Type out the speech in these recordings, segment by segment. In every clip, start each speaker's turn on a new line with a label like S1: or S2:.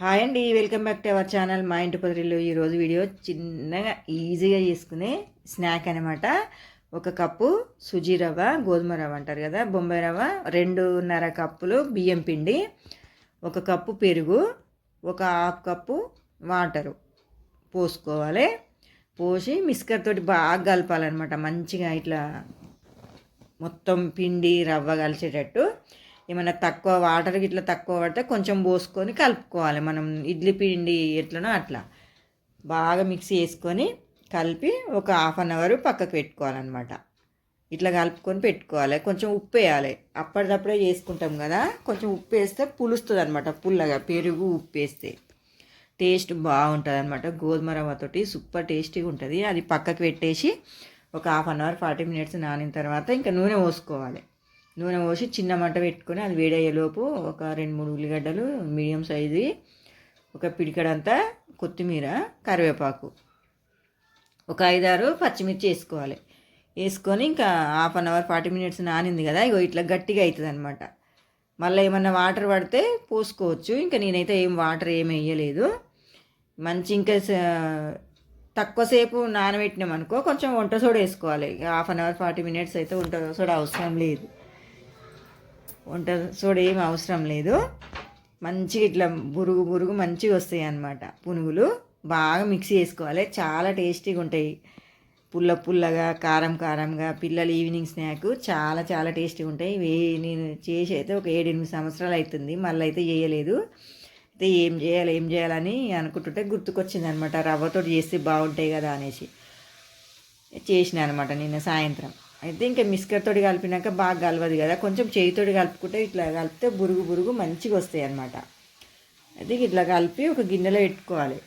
S1: Hi అండి welcome back to our channel మా ఇంటి పొదరిలో ఈరోజు వీడియో చిన్నగా ఈజీగా చేసుకునే స్నాక్ అనమాట ఒక కప్పు సుజీ రవ్వ గోధుమ రవ్వ అంటారు కదా బొంబాయి రవ్వ రెండున్నర కప్పులు బియ్యం పిండి ఒక కప్పు పెరుగు ఒక హాఫ్ కప్పు వాటరు పోసుకోవాలి. పోసి మిస్కర్ తోటి బాగా కలపాలన్నమాట మంచిగా ఇట్లా మొత్తం పిండి రవ్వ కలిసేటట్టు. ఏమైనా తక్కువ వాటర్ ఇట్లా తక్కువ పడితే కొంచెం పోసుకొని కలుపుకోవాలి. మనం ఇడ్లీ పిండి ఎట్లనో అట్లా. బాగా మిక్స్ చేసుకొని కలిపి ఒక హాఫ్ అన్ అవర్ పక్కకు పెట్టుకోవాలన్నమాట. ఇట్లా కలుపుకొని పెట్టుకోవాలి. కొంచెం ఉప్పు వేయాలి. అప్పటిదప్పుడే చేసుకుంటాం కదా. కొంచెం ఉప్పు వేస్తే పులుస్తుంది అనమాట పుల్లగా పెరుగు ఉప్పు వేస్తే. టేస్ట్ బాగుంటుంది అనమాట గోధుమ రవ్వతోటి సూపర్ టేస్టీగా ఉంటుంది. అది పక్కకు పెట్టేసి ఒక half an hour forty minutes నానిన తర్వాత ఇంకా నూనె పోసుకోవాలి. నూనె పోసి చిన్న మంట పెట్టుకొని అది వేడయ్యేలోపు ఒక రెండు మూడు ఉల్లిగడ్డలు మీడియం సైజు ఒక పిడికడంతా కొత్తిమీర కరివేపాకు. ఒక ఐదారు పచ్చిమిర్చి వేసుకోవాలి. వేసుకొని ఇంకా half an hour forty minutes నానింది కదా ఇగో ఇట్లా గట్టిగా అవుతుంది అనమాట మళ్ళీ ఏమన్నా వాటర్ పడితే పోసుకోవచ్చు. ఇంకా నేనైతే ఏం వాటర్ ఏమి వేయలేదు. మంచి ఇంకా తక్కువసేపు నానబెట్టినాం అనుకో కొంచెం వంట సోడా వేసుకోవాలి. Half an hour forty minutes అయితే వంట సోడా అవసరం లేదు. వంట సోడా ఏం అవసరం లేదు. మంచిగా ఇట్లా బురుగు బురుగు మంచిగా వస్తాయి అన్నమాట పునుగులు. బాగా మిక్స్ చేసుకోవాలి. చాలా టేస్టీగా ఉంటాయి. పుల్ల పుల్లగా కారం కారంగా పిల్లలు ఈవినింగ్ స్నాక్ చాలా చాలా టేస్టీగా ఉంటాయి. వే నేను చేసి అయితే ఒక ఏడెనిమిది సంవత్సరాలు అవుతుంది. మళ్ళీ అయితే చేయలేదు. అయితే ఏం చేయాలి ఏం చేయాలని అనుకుంటుంటే గుర్తుకొచ్చింది అనమాట రవ్వతో చేస్తే బాగుంటాయి కదా అనేసి. చేసిన అనమాట నిన్న సాయంత్రం. అయితే ఇంకా మిస్కర్ తోటి కలిపినాక బాగా కలవదు కదా. కొంచెం చేయితోటి కలుపుకుంటే ఇట్లా కలిపితే బురుగు బురుగు మంచిగా వస్తాయి అనమాట అయితే ఇట్లా కలిపి ఒక గిన్నెలో పెట్టుకోవాలి.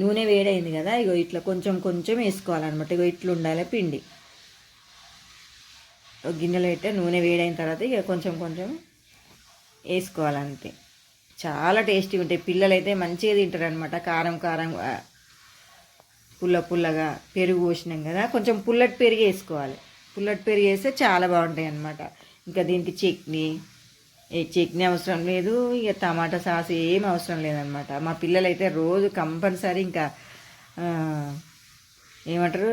S1: నూనె వేడైంది కదా ఇగో ఇట్లా కొంచెం కొంచెం వేసుకోవాలన్నమాట. ఇగో ఇట్లా ఉండాలి పిండి. ఒక గిన్నెలో పెట్టే నూనె వేడైన తర్వాత ఇక కొంచెం కొంచెం వేసుకోవాలంతే. చాలా టేస్టీగా ఉంటాయి. పిల్లలు అయితే మంచిగా తింటారు అనమాట కారం కారం పుల్ల పుల్లగా పెరుగు పోసినాం కదా కొంచెం పుల్లటి పెరుగు వేసుకోవాలి. పుల్లటి పెరుగు వేస్తే చాలా బాగుంటాయి అన్నమాట. ఇంకా దీనికి చట్నీ. ఏ చట్నీ అవసరం లేదు ఇక టమాటా సాస్ ఏం అవసరం లేదనమాట మా పిల్లలైతే రోజు కంపల్సరీ ఇంకా ఏమంటారు?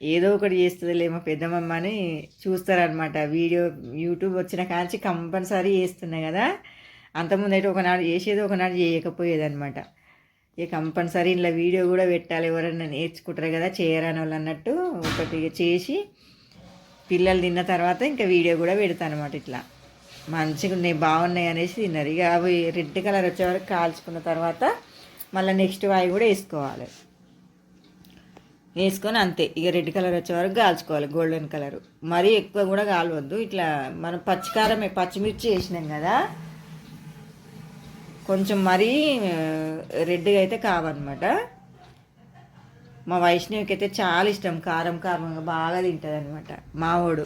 S1: ఏదో ఒకటి చేస్తుందిలే మా పెద్దమ్మ అని చూస్తారనమాట వీడియో యూట్యూబ్ వచ్చిన కాంచి కంపల్సరీ చేస్తున్నాయి కదా. అంతకుముందు అయితే ఒకనాడు చేసేది ఒకనాడు చేయకపోయేదన్నమాట. ఇక కంపల్సరీ ఇలా వీడియో కూడా పెట్టాలి. ఎవరైనా నేర్చుకుంటారు కదా చేయరాని వాళ్ళు అన్నట్టు ఒకటి చేసి పిల్లలు తిన్న తర్వాత ఇంకా వీడియో కూడా పెడతాను అనమాట ఇట్లా. మంచిగా ఉన్నాయి బాగున్నాయి అనేసి తిన్నారు. ఇక అవి రెడ్ కలర్ వచ్చే వరకు కాల్చుకున్న తర్వాత మళ్ళీ నెక్స్ట్ అవి కూడా వేసుకోవాలి. వేసుకొని అంతే. ఇక రెడ్ కలర్ వచ్చే వరకు కాల్చుకోవాలి గోల్డెన్ కలర్. మరీ ఎక్కువ కూడా కాలవద్దు. ఇట్లా మనం పచ్చికారమే పచ్చిమిర్చి వేసినాం కదా కొంచెం మరీ రెడ్గా అయితే కావన్నమాట. మా వైష్ణవికి అయితే చాలా ఇష్టం. కారం కారంగా బాగా తింటుంది అనమాట మావోడు.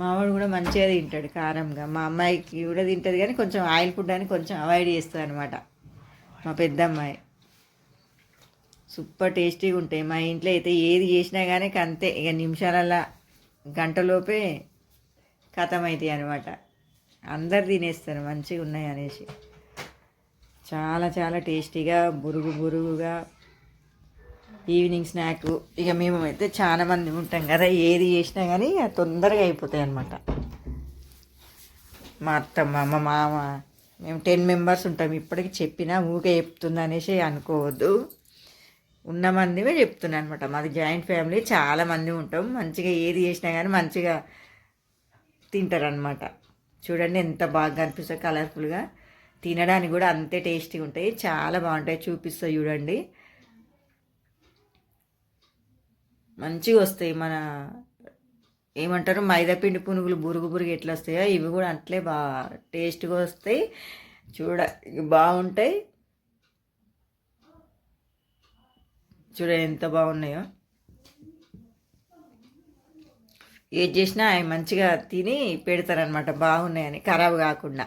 S1: మావాడు కూడా మంచిగా తింటాడు కారంగా. మా అమ్మాయికి కూడా తింటుంది కానీ కొంచెం ఆయిల్ ఫుడ్ అని కొంచెం అవాయిడ్ చేస్తుంది అనమాట మా పెద్ద అమ్మాయి సూపర్ టేస్టీగా ఉంటాయి. మా ఇంట్లో అయితే ఏది చేసినా కానీ అంతే. ఇక నిమిషాలల్లా గంటలోపే కథం అవుతాయి అనమాట అందరు తినేస్తారు. మంచిగా ఉన్నాయి అనేసి. చాలా చాలా టేస్టీగా బురుగు బురుగుగా ఈవినింగ్ స్నాక్. ఇక మేము అయితే చాలా మంది ఉంటాం కదా ఏది చేసినా కానీ తొందరగా అయిపోతాయి అనమాట మా అత్తమ్మ మా మామ మేము టెన్ మెంబర్స్ ఉంటాం. ఇప్పటికి చెప్పినా ఊకే చెప్తుందనేసి అనుకోవద్దు. ఉన్న మందిమే చెప్తున్నాను అనమాట మాది జాయింట్ ఫ్యామిలీ చాలా మంది ఉంటాం. మంచిగా ఏది చేసినా కానీ మంచిగా తింటారనమాట చూడండి ఎంత బాగా కనిపిస్తుంది కలర్ఫుల్గా తినడానికి కూడా అంతే టేస్టీగా ఉంటాయి. చాలా బాగుంటాయి. చూపిస్తా చూడండి. మంచిగా వస్తాయి మన ఏమంటారు మైదాపిండి పునుగులు బురుగు బురుగు ఎట్లా వస్తాయో ఇవి కూడా అట్లే బాగా టేస్ట్గా వస్తాయి. చూడ బాగుంటాయి. చూడ ఎంత బాగున్నాయో. ఏది చేసినా అవి మంచిగా తిని పెడతారనమాట బాగున్నాయని ఖరాబ్ కాకుండా.